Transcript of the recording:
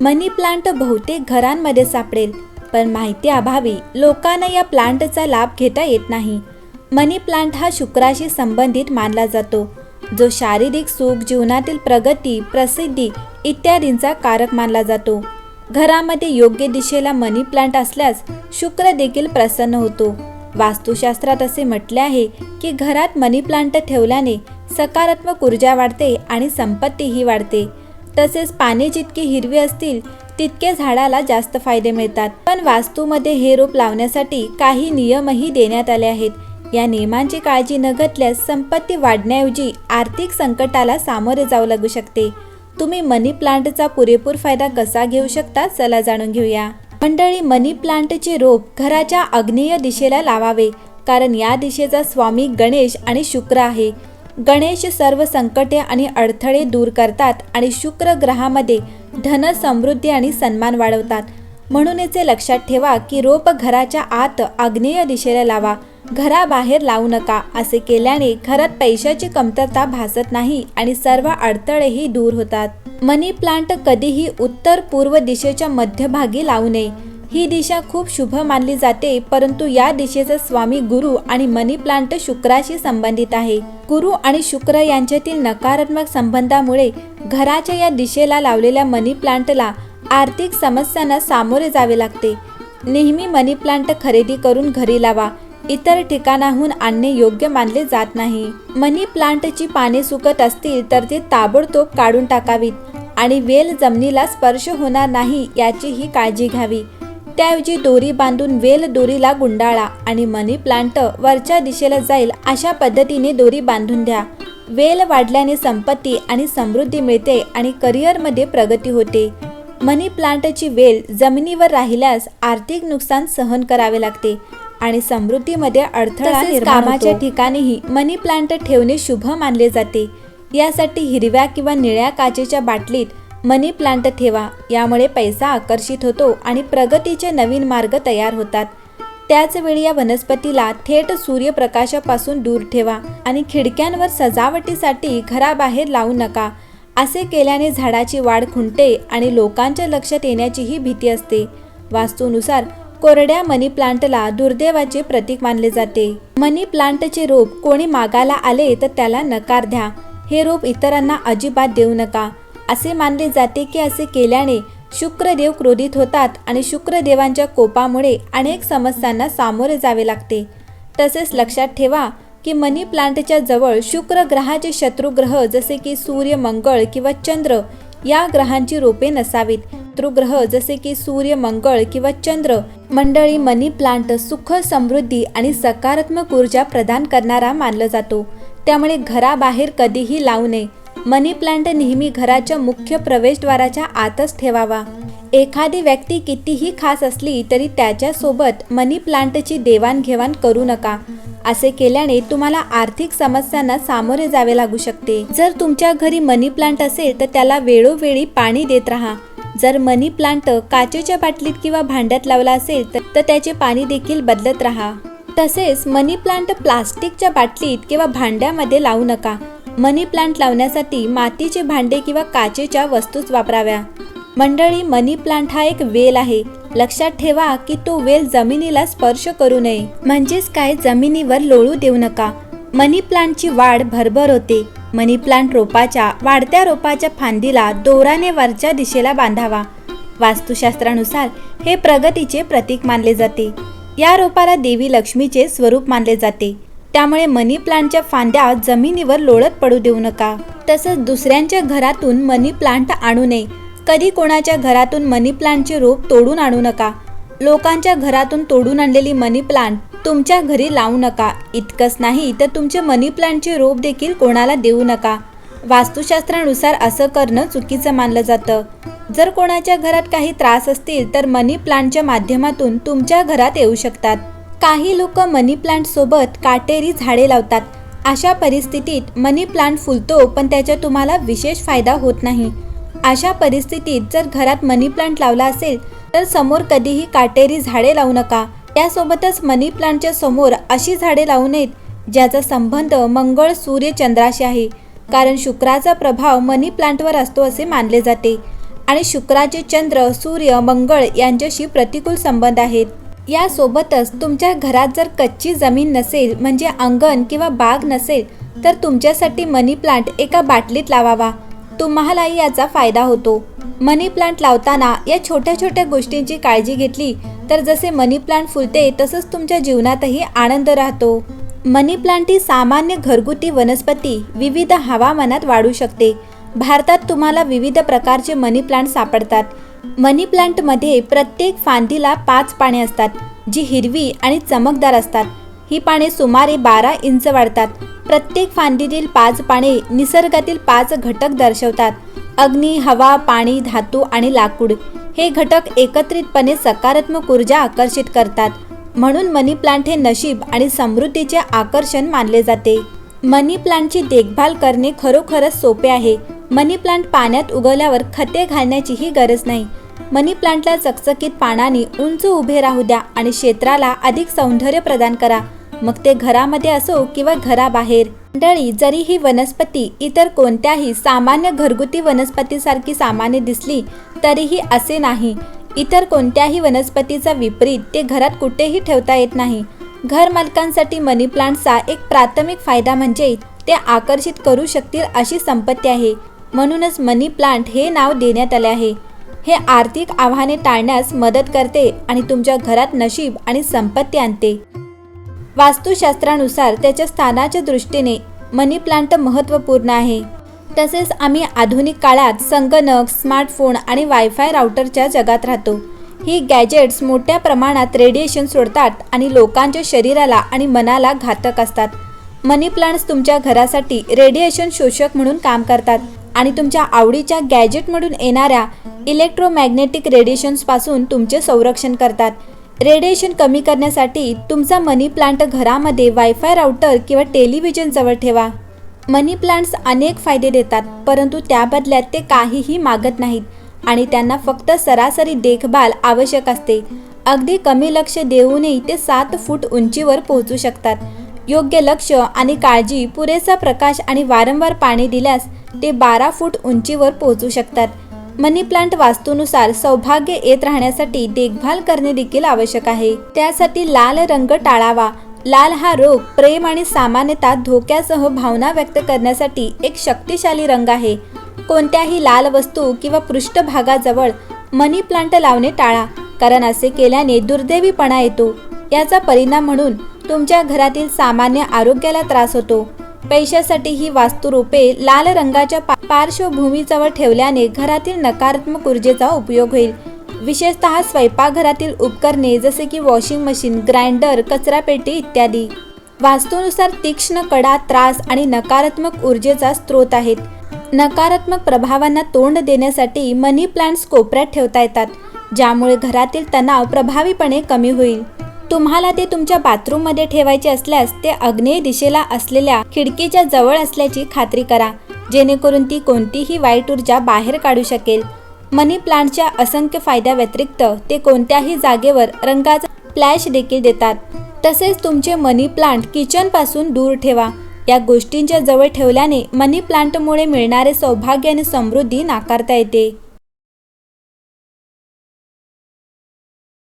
मनी plant बहुतेक घरांमध्ये सापडेल पण माहिती अभावी लोकांना या प्लांटचा लाभ घेता येत नाही. मनी प्लांट हा शुक्राशी संबंधित मानला जातो जो शारीरिक सुख जीवनातील प्रगती प्रसिद्धी इत्यादींचा कारक मानला जातो. घरामध्ये योग्य दिशेला मनी प्लांट असल्यास शुक्र देखील प्रसन्न होतो. वास्तुशास्त्रात असे म्हटले आहे की घरात मनी प्लांट ठेवल्याने सकारात्मक ऊर्जा वाढते आणि संपत्तीही वाढते. तसेच पाने जितकी हिरवी असतील तितके झाडाला जास्त फायदे मिळतात. पण वास्तूमध्ये हे रोप लावण्यासाठी काही नियमही देण्यात आले आहेत. या नियमांची काळजी न घेतल्यास संपत्ती वाढण्याऐवजी आर्थिक संकटाला सामोरे जावं लागू शकते. तुम्ही मनी प्लांटचा पुरेपूर फायदा कसा घेऊ शकता चला जाणून घेऊया. मंडळी मनी प्लांटचे रोप घराच्या आग्नेय दिशेला लावावे कारण या दिशेचा स्वामी गणेश आणि शुक्र आहे. गणेश सर्व संकटे आणि अडथळे दूर करतात आणि शुक्र ग्रहामध्ये धन समृद्धी आणि सन्मान वाढवतात. म्हणून याचे लक्षात ठेवा की रोप घराच्या आत आग्नेय दिशेला लावा. घराबाहेर लावू नका असे केल्याने घरात पैशाची कमतरता भासत नाही आणि सर्व अडथळेही दूर होतात. मनी प्लांट कधीही उत्तर पूर्व दिशेच्या मध्यभागी लावू नये. ही दिशा खूप शुभ मानली जाते परंतु या दिशेचा स्वामी गुरु आणि मनी प्लांट शुक्राशी संबंधित आहे. गुरु आणि शुक्र यांच्यातील नकारात्मक संबंधामुळे घराच्या या दिशेला लावलेल्या मनी प्लांटला आर्थिक समस्यांना सामोरे जावे लागते. नेहमी मनी प्लांट खरेदी करून घरी लावा इतर ठिकाणाहून आणणे योग्य मानले जात नाही. मनी प्लांटची पाने सुकत असतील तर ते ताबडतोब काढून टाकावीत आणि वेल जमिनीला स्पर्श होणार नाही याचीही काळजी घ्यावी. त्याऐवजी दोरी बांधून वेल दोरीला गुंडाळा आणि मनी प्लांट वरच्या दिशेला जाईल अशा पद्धतीने दोरी बांधून द्या. वेल वाढल्याने संपत्ती आणि समृद्धी मिळते आणि करिअरमध्ये प्रगती होते. मनी प्लांटची वेल जमिनीवर राहिल्यास आर्थिक नुकसान सहन करावे लागते आणि समृद्धीमध्ये अडथळा कामाच्या. ठिकाणीही मनी प्लांट ठेवणे शुभ मानले जाते. यासाठी हिरव्या किंवा निळ्या काचेच्या बाटलीत मनी प्लांट ठेवा यामुळे पैसा आकर्षित होतो आणि प्रगतीचे नवीन मार्ग तयार होतात. त्याचवेळी या वनस्पतीला थेट सूर्यप्रकाशापासून दूर ठेवा आणि खिडक्यांवर सजावटीसाठी घराबाहेर लावू नका. असे केल्याने झाडाची वाढ खुंटते आणि लोकांच्या लक्षात येण्याचीही भीती असते. वास्तूनुसार कोरड्या मनी प्लांटला दुर्दैवाचे प्रतीक मानले जाते. मनी प्लांटचे रोप कोणी मागायला आले तर त्याला नकार द्या. हे रोप इतरांना अजिबात देऊ नका. असे मानले जाते की असे केल्याने शुक्रदेव क्रोधित होतात आणि शुक्रदेवांच्या कोपामुळे अनेक समस्यांना सामोरे जावे लागते. तसेच लक्षात ठेवा की मनी प्लांटच्या जवळ शुक्र ग्रहाचे शत्रुग्रह जसे की सूर्य मंगळ किंवा चंद्र या ग्रहांची रोपे नसावीत. शत्रुग्रह जसे की सूर्य मंगळ किंवा चंद्र मंडळी मनी प्लांट सुख समृद्धी आणि सकारात्मक ऊर्जा प्रदान करणारा मानला जातो. त्यामुळे घराबाहेर कधीही लावू नये. मनी प्लांट नेहमी घराच्या मुख्य प्रवेशद्वाराच्या आतच ठेवावा. एखादी व्यक्ती कितीही खास असली तरी त्याच्यासोबत मनी प्लांटची देवाणघेवाण करू नका. असे केल्याने तुम्हाला आर्थिक समस्यांना सामोरे जावे लागू शकते. जर तुमच्या घरी मनी प्लांट असेल तर त्याला वेळोवेळी पाणी देत राहा. जर मनी प्लांट काचेच्या बाटलीत किंवा भांड्यात लावला असेल तर त्याचे पाणी देखील बदलत राहा. तसेच मनी प्लांट प्लास्टिकच्या बाटलीत किंवा भांड्यामध्ये लावू नका. मनी प्लांट लावण्यासाठी मातीचे भांडे किंवा काचेच्या वस्तूच वापराव्या. मंडळी मनी प्लांट हा एक वेल आहे. लक्षात ठेवा की तो वेल जमिनीला स्पर्श करू नये. म्हणजेच काय? जमिनीवर लोळू देऊ नका. मनी प्लांटची वाढ भरभर होते. मनी प्लांट रोपाच्या वाढत्या रोपाच्या फांदीला दोराने वरच्या दिशेला बांधावा. वास्तुशास्त्रानुसार हे प्रगतीचे प्रतीक मानले जाते. या रोपाला देवी लक्ष्मीचे स्वरूप मानले जाते. त्यामुळे मनी प्लांटच्या फांद्या जमिनीवर लोळत पडू देऊ नका. तसंच दुसऱ्यांच्या घरातून मनी प्लांट आणू नये. कधी कोणाच्या घरातून मनी प्लांटचे रोप तोडून आणू नका. लोकांच्या घरातून तोडून आणलेली मनी प्लांट तुमच्या घरी लावू नका. इतकंच नाही तर तुमचे मनी प्लांटचे रोप देखील कोणाला देऊ नका. वास्तुशास्त्रानुसार असं करणं चुकीचं मानलं जातं. जर कोणाच्या घरात काही त्रास असतील तर मनी प्लांटच्या माध्यमातून तुमच्या घरात येऊ शकतात. काही लोक मनी प्लांट सोबत काटेरी झाडे लावतात. अशा परिस्थितीत मनी प्लांट फुलतो पण त्याचा तुम्हाला विशेष फायदा होत नाही. अशा परिस्थितीत जर घरात मनी प्लांट लावला असेल तर समोर कधीही काटेरी झाडे लावू नका. त्यासोबतच मनी प्लांटच्या समोर अशी झाडे लावू नयेत ज्याचा संबंध मंगळ सूर्य चंद्राशी आहे. कारण शुक्राचा प्रभाव मनी प्लांटवर असतो असे मानले जाते. आणि शुक्राचे चंद्र सूर्य मंगळ यांच्याशी प्रतिकूल संबंध आहेत. यासोबतच तुमच्या घरात जर कच्ची जमीन नसेल म्हणजे अंगण किंवा बाग नसेल तर तुमच्यासाठी मनी प्लांट एका बाटलीत लावावा. तुम्हालाही याचा फायदा होतो. मनी प्लांट लावताना या छोट्या छोट्या गोष्टींची काळजी घेतली तर जसे मनी प्लांट फुलते तसंच तुमच्या जीवनातही आनंद राहतो. मनी प्लांट ही सामान्य घरगुती वनस्पती विविध हवामानात वाढू शकते. भारतात तुम्हाला विविध प्रकारचे मनी प्लांट सापडतात. मनी प्लांटमध्ये प्रत्येक फांदीला पाच पाने असतात जी हिरवी आणि चमकदार असतात. ही पाने सुमारे बारा इंच वाढतात. प्रत्येक फांदीतील पाच पाने निसर्गातील पाच घटक दर्शवतात. अग्नी हवा पाणी धातू आणि लाकूड. हे घटक एकत्रितपणे सकारात्मक ऊर्जा आकर्षित करतात. म्हणून मनी प्लांट हे नशीब आणि समृद्धीचे आकर्षण मानले जाते. मनी प्लांटची देखभाल करणे खरोखरच सोपे आहे. मनी प्लांट पाण्यात उगवल्यावर खते घालण्याचीही गरज नाही. मनी प्लांटला चकचकीत पानांनी उंच उभे राहू द्या आणि क्षेत्राला अधिक सौंदर्य प्रदान करा. मग ते घरामध्ये असो किंवा घराबाहेर. मंडळी जरी ही वनस्पती इतर कोणत्याही सामान्य घरगुती वनस्पतीसारखी सामान्य दिसली तरीही असे नाही. इतर कोणत्याही वनस्पतीचा विपरीत ते घरात कुठेही ठेवता येत नाही. घर मालकांसाठी मनी प्लांटचा एक प्राथमिक फायदा म्हणजे ते आकर्षित करू शकतील अशी संपत्ती आहे. म्हणूनच मनी प्लांट हे नाव देण्यात आले आहे. हे आर्थिक आव्हाने टाळण्यास मदत करते आणि तुमच्या घरात नशीब आणि संपत्ती आणते. वास्तुशास्त्रानुसार त्याच्या स्थानाच्या दृष्टीने मनी प्लांट महत्त्वपूर्ण आहे. तसेच आम्ही आधुनिक काळात संगणक स्मार्टफोन आणि वायफाय राउटरच्या जगात राहतो. ही गॅजेट्स मोठ्या प्रमाणात रेडिएशन सोडतात आणि लोकांच्या शरीराला आणि मनाला घातक असतात. मनी प्लांट्स तुमच्या घरासाठी रेडिएशन शोषक म्हणून काम करतात. आणि तुमच्या आवडीच्या गॅजेटमधून येणाऱ्या इलेक्ट्रोमॅग्नेटिक रेडिएशन्सपासून तुमचे संरक्षण करतात. रेडिएशन कमी करण्यासाठी तुमचा मनी प्लांट घरामध्ये वायफाय राउटर किंवा टेलिव्हिजनजवळ ठेवा. मनी प्लांट्स अनेक फायदे देतात परंतु त्या बदल्यात ते काहीही मागत नाहीत आणि त्यांना फक्त सरासरी देखभाल आवश्यक असते. अगदी कमी लक्ष देऊनही ते सात फूट उंचीवर पोहोचू शकतात. योग्य लक्ष आणि काळजी पुरेसा प्रकाश आणि वारंवार पाणी दिल्यास ते बारा फूट उंचीवर पोहोचू शकतात. मनी प्लांट वास्तूनुसार सौभाग्य येत राहण्यासाठी देखभाल करणे देखील आवश्यक आहे. त्यासाठी लाल रंग टाळावा. लाल हा रोग प्रेम आणि सामान्यतः धोक्यासह भावना व्यक्त करण्यासाठी एक शक्तिशाली रंग आहे. कोणत्याही लाल वस्तू किंवा पृष्ठभागाजवळ मनी प्लांट लावणे टाळा कारण असे केल्याने दुर्दैवीपणा येतो. याचा परिणाम म्हणून तुमच्या घरातील सामान्य आरोग्याला त्रास होतो. पैशासाठी ही वास्तुरूपे लाल रंगाच्या पार्श्वभूमीजवळ ठेवल्याने घरातील नकारात्मक ऊर्जेचा उपयोग होईल. विशेषतः स्वयंपाकघरातील उपकरणे जसे की वॉशिंग मशीन ग्राइंडर कचरापेटी इत्यादी. वास्तूनुसार तीक्ष्ण कडा त्रास आणि नकारात्मक ऊर्जेचा स्रोत आहेत. नकारात्मक प्रभावांना तोंड देण्यासाठी मनी प्लांट्स कोपऱ्यात ठेवता येतात ज्यामुळे घरातील तणाव प्रभावीपणे कमी होईल. तुम्हाला ते तुमच्या बाथरूममध्ये ठेवायचे असल्यास ते आग्नेय दिशेला असलेल्या खिडकीच्या जवळ असल्याची खात्री करा जेणेकरून ती कोणतीही वाईट ऊर्जा बाहेर काढू शकेल. मनी प्लांटच्या असंख्य फायद्याव्यतिरिक्त ते कोणत्याही जागेवर रंगाचा फ्लॅश देखील देतात. तसेच तुमचे मनी प्लांट किचनपासून दूर ठेवा. या गोष्टींच्या जवळ ठेवल्याने मनी प्लांटमुळे मिळणारे सौभाग्य आणि समृद्धी नाकारता येते.